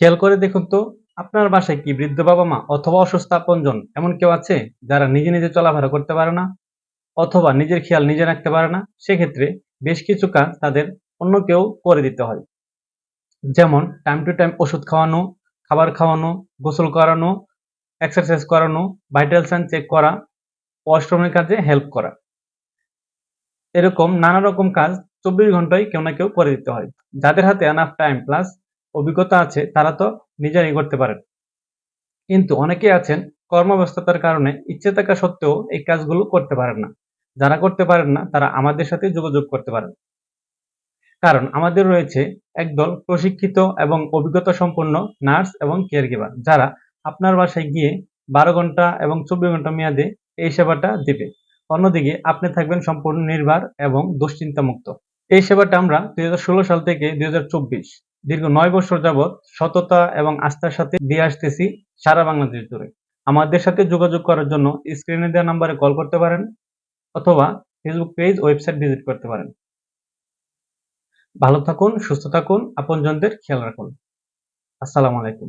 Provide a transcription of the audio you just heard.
খেয়াল করে দেখুন তো, আপনার বাসায় কি বৃদ্ধ বাবা মা অথবা অসুস্থ আপনজন এমন কেউ আছে যারা নিজে নিজে চলাফেরা করতে পারে না অথবা নিজের খেয়াল নিজে রাখতে পারে না? সেক্ষেত্রে বেশ কিছু কাজ তাদের অন্য কেউ করে দিতে হয়। যেমন টাইম টু টাইম ওষুধ খাওয়ানো, খাবার খাওয়ানো, গোসল করানো এক্সারসাইজ করানো ভাইটাল সাইন চেক করা ওয়াশরুমের কাজে হেল্প করা। এরকম নানা রকম কাজ চব্বিশ ঘন্টায় কেউ না কেউ করে দিতে হয়। যাদের হাতে এনাফ টাইম প্লাস অভিজ্ঞতা আছে, তারা তো নিজেরাই করতে পারেন। কিন্তু অনেকে আছেন কর্মব্যস্ততার কারণে ইচ্ছে থাকা সত্ত্বেও এই কাজগুলো করতে পারেন না। যারা করতে পারেন না, তারা আমাদের সাথে যোগাযোগ করতে পারেন। কারণ আমাদের রয়েছে একদল প্রশিক্ষিত এবং অভিজ্ঞতা সম্পন্ন নার্স এবং কেয়ার গিভার যারা আপনার বাসায় গিয়ে বারো ঘণ্টা এবং চব্বিশ ঘণ্টা মেয়াদে এই সেবাটা দিবে। অন্যদিকে আপনি থাকবেন সম্পূর্ণ নির্ভর এবং দুশ্চিন্তামুক্ত। এই সেবাটা আমরা দুই হাজার ষোলো সাল থেকে দুই হাজার চব্বিশ দীর্ঘ নয় বছর যাবৎ সততা এবং আস্থার সাথে দিয়ে আসতেছি সারা বাংলাদেশ জুড়ে। আমাদের সাথে যোগাযোগ করার জন্য স্ক্রিনে দেওয়া নাম্বারে কল করতে পারেন অথবা ফেসবুক পেজ ওয়েবসাইট ভিজিট করতে পারেন। ভালো থাকুন, সুস্থ থাকুন, আপনজনদের খেয়াল রাখুন। আসসালামু আলাইকুম।